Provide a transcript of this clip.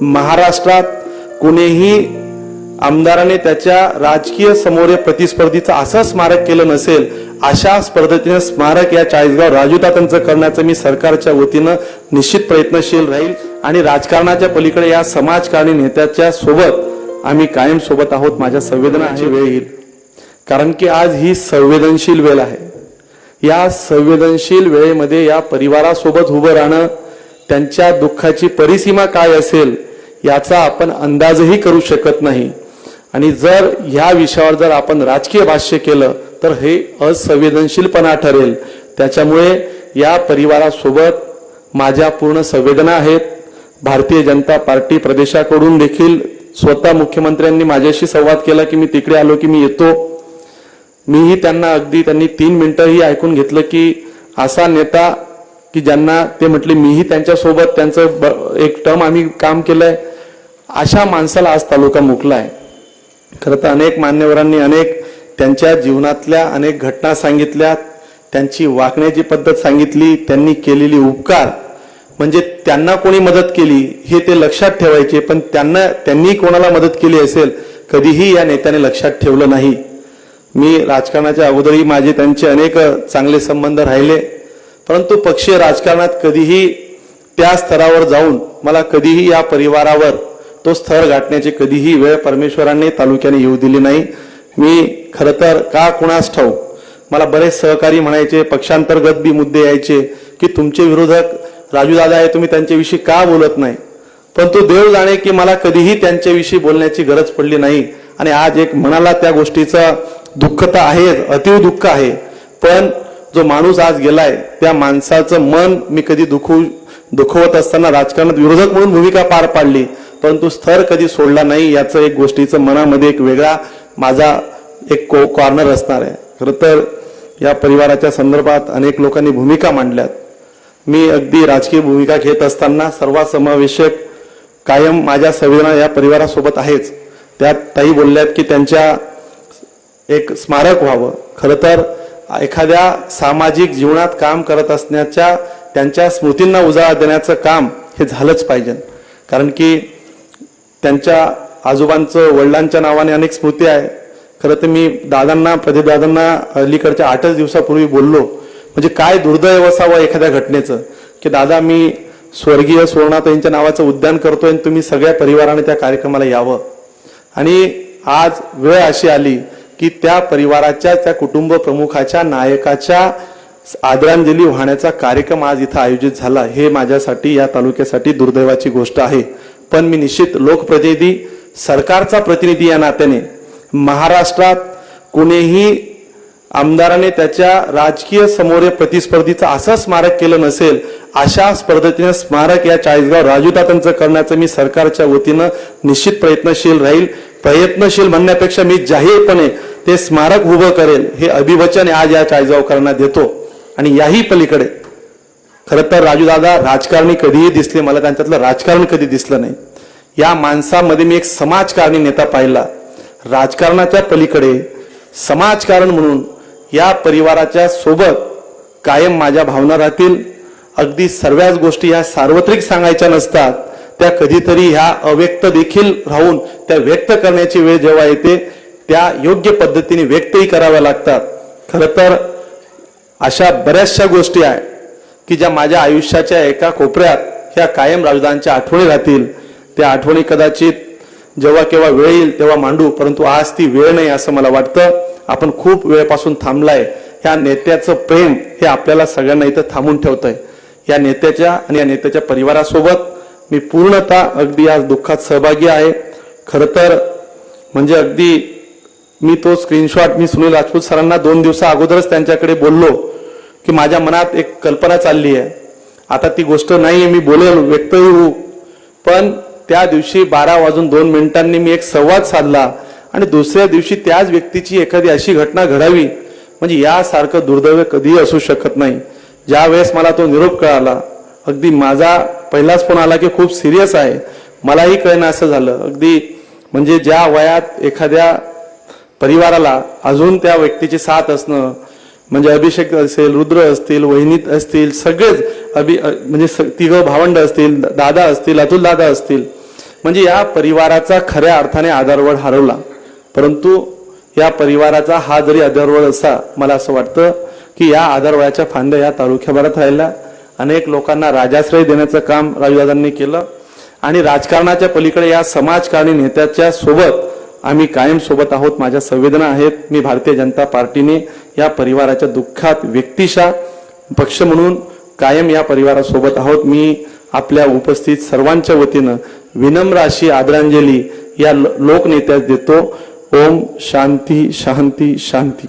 महाराष्ट्रात कुणीही आमदाराने त्याच्या राजकीय समोर प्रतिस्पर्धीचं असं स्मारक केलं नसेल अशा पद्धतीने स्मारक या चाळीसगाव राजूतात्यांचं करण्याचं मी सरकारच्या वतीनं निश्चित प्रयत्नशील राहील आणि राजकारणाच्या पलीकडे या समाजकारणी नेत्याच्या सोबत आम्ही कायम सोबत आहोत. माझ्या संवेदनाची वेळ येईल. कारण की आज ही संवेदनशील वेळ आहे. या संवेदनशील वेळेमध्ये या परिवारासोबत उभं राहणं त्यांच्या दुःखाची परिसीमा काय असेल याचा आपण अंदाजही करू शकत नाही. आणि जर ह्या विषयावर जर आपण राजकीय भाष्य केलं तर हे असंवेदनशीलपणा ठरेल. त्याच्यामुळे या परिवारासोबत माझ्या पूर्ण संवेदना आहेत. भारतीय जनता पार्टी प्रदेशाकडून देखील स्वतः मुख्यमंत्र्यांनी माझ्याशी संवाद केला की मी तिकडे आलो की मी येतो. मीही त्यांना अगदी त्यांनी तीन मिनिटंही ऐकून घेतलं की असा नेता की ज्यांना ते म्हटले मीही त्यांच्यासोबत त्यांचं ब- एक टर्म आम्ही काम केलंय. अशा माणसाला आज तालुका मुकला आहे. खरं तर अनेक मान्यवरांनी अनेक त्यांच्या जीवनातल्या अनेक घटना सांगितल्या त्यांची वागण्याची पद्धत सांगितली त्यांनी केलेली उपकार. म्हणजे त्यांना कोणी मदत केली हे ते लक्षात ठेवायचे पण त्यांना त्यांनी कोणाला मदत केली असेल कधीही या नेत्याने लक्षात ठेवलं नाही. मी राजकारणाच्या अगोदरही माझे त्यांचे अनेक चांगले संबंध राहिले. परंतु पक्षीय राजकारणात कधीही त्या स्तरावर जाऊन मला कधीही या परिवारावर तो स्थळ गाठण्याची कधीही वेळ परमेश्वराने तालुक्याने येऊ दिली नाही. मी खरं तर का कुणास ठाऊ मला बरेच सहकारी म्हणायचे पक्षांतर्गत बी मुद्दे यायचे की तुमचे विरोधक राजूदादा आहे तुम्ही त्यांच्याविषयी का बोलत नाही? परंतु देव जाणे की मला कधीही त्यांच्याविषयी बोलण्याची गरज पडली नाही. आणि आज एक मनाला त्या गोष्टीचं दुःख तर आहे अतिव दुःख आहे. पण जो माणूस आज गेलाय त्या माणसाचं मन मी कधी दुखू दुखवत असताना राजकारणात विरोधक म्हणून भूमिका पार पाडली परंतु स्तर कधी सोडला नाही याचं एक गोष्टीचं मनामध्ये एक वेगळा माझा एक को कॉर्नर असणार आहे. खरं तर या परिवाराच्या संदर्भात अनेक लोकांनी भूमिका मांडल्यात. मी अगदी राजकीय भूमिका घेत असताना सर्वसमावेशक कायम माझ्या संवेदना या परिवारासोबत आहेच. त्यात ताई बोलल्यात की त्यांच्या एक स्मारक व्हावं. खरं तर एखाद्या सामाजिक जीवनात काम करत असण्याच्या त्यांच्या स्मृतींना उजाळा देण्याचं काम हे झालंच पाहिजे. कारण की त्यांच्या आजोबांचं वडिलांच्या नावाने अनेक स्मृती आहे. खरं तर मी दादांना प्रदीप दादांना अलीकडच्या आठच दिवसापूर्वी बोललो. म्हणजे काय दुर्दैव असावं एखाद्या घटनेचं? की दादा मी स्वर्गीय सुवर्णाताईंच्या नावाचं उद्यान करतोय आणि तुम्ही सगळ्या परिवाराने त्या कार्यक्रमाला यावं. आणि आज वेळ अशी आली की त्या परिवाराच्या त्या कुटुंब प्रमुखाच्या नायकाच्या आदरांजली वाहण्याचा कार्यक्रम आज इथं आयोजित झाला. हे माझ्यासाठी या तालुक्यासाठी दुर्दैवाची गोष्ट आहे. पण मी निश्चित लोकप्रतिनिधी सरकारचा प्रतिनिधी या नात्याने महाराष्ट्रात कुणीही आमदाराने त्याच्या राजकीय समोर प्रतिस्पर्धीचं असं स्मारक केलं नसेल अशा पद्धतीने स्मारक या चाळीसगाव राजूदातांचं करण्याचं मी सरकारच्या वतीनं निश्चित प्रयत्नशील राहील. प्रयत्नशील म्हणण्यापेक्षा मी जाहीरपणे ते स्मारक उभं करेल हे अभिवचन आज या चाळीसगावकरांना देतो. आणि याही पलीकडे खरं तर राजूदादा राजकारणी कधीही दिसले मला त्यांच्यातलं राजकारण कधी दिसलं नाही. या माणसामध्ये मी एक समाजकारणी नेता पाहिला. राजकारणाच्या पलीकडे समाजकारण म्हणून या परिवाराच्या सोबत कायम माझ्या भावना राहतील. अगदी सर्वच गोष्टी ह्या सार्वत्रिक सांगायच्या नसतात. त्या कधीतरी ह्या अव्यक्त देखील राहून त्या व्यक्त करण्याची वेळ जेव्हा येते त्या योग्य पद्धतीने व्यक्तही कराव्या लागतात. खरं तर अशा बऱ्याचशा गोष्टी आहे की ज्या माझ्या आयुष्याच्या एका कोपऱ्यात ह्या कायम राजदानच्या आठवणी राहतील. त्या आठवणी कदाचित जेव्हा केव्हा वेळ येईल तेव्हा मांडू परंतु आज ती वेळ नाही असं मला वाटतं. आपण खूप वेळपासून थांबलाय. ह्या नेत्याचं प्रेम हे आपल्याला सगळ्यांना इथं थांबून ठेवतंय. या नेत्याच्या आणि या नेत्याच्या परिवारासोबत मी पूर्णतः अगदी आज दुःखात सहभागी आहे. खरं तर म्हणजे अगदी मी तो स्क्रीनशॉट मी सुनील राजपूत सरांना दोन दिवसा अगोदरच त्यांच्याकडे बोललो की माझ्या मनात एक कल्पना चालली आहे. आता ती गोष्ट नाही आहे मी बोलेल व्यक्तही होऊ. पण त्या दिवशी बारा वाजून दोन मिनिटांनी मी एक संवाद साधला आणि दुसऱ्या दिवशी त्याच व्यक्तीची एखादी अशी घटना घडावी. म्हणजे यासारखं दुर्दैव कधीही असू शकत नाही. ज्यावेळेस मला तो निरोप कळाला अगदी माझा पहिलाच फोन आला की खूप सिरियस आहे. मलाही कळणं असं झालं. अगदी म्हणजे ज्या वयात एखाद्या परिवाराला अजून त्या व्यक्तीची साथ असणं म्हणजे अभिषेक असेल रुद्र असतील वहिनीत असतील सगळेच अभि म्हणजे स- तिघं भावंड असतील दादा असतील अतुल दादा असतील म्हणजे या परिवाराचा खऱ्या अर्थाने आधारवड हरवला. परंतु या परिवाराचा हा जरी आधारवड असा मला असं वाटतं की या आधारवडाच्या फांद्या या तालुक्याभरात राहिल्या. अनेक लोकांना राजाश्रय देण्याचं काम राजूदादांनी केलं. आणि राजकारणाच्या पलीकडे या समाजकारणी नेत्याच्या सोबत आम्ही कायम सोबत आहोत. माझ्या संवेदना आहेत. मी भारतीय जनता पार्टीने या परिवाराच्या दुःखात व्यक्तिशा पक्ष म्हणून कायम या परिवारासोबत आहोत. मी आपल्या उपस्थित सर्वांच्या वतीनं विनम्र अशी आदरांजली या लोकनेत्यास देतो. ओम शांती शांती शांती.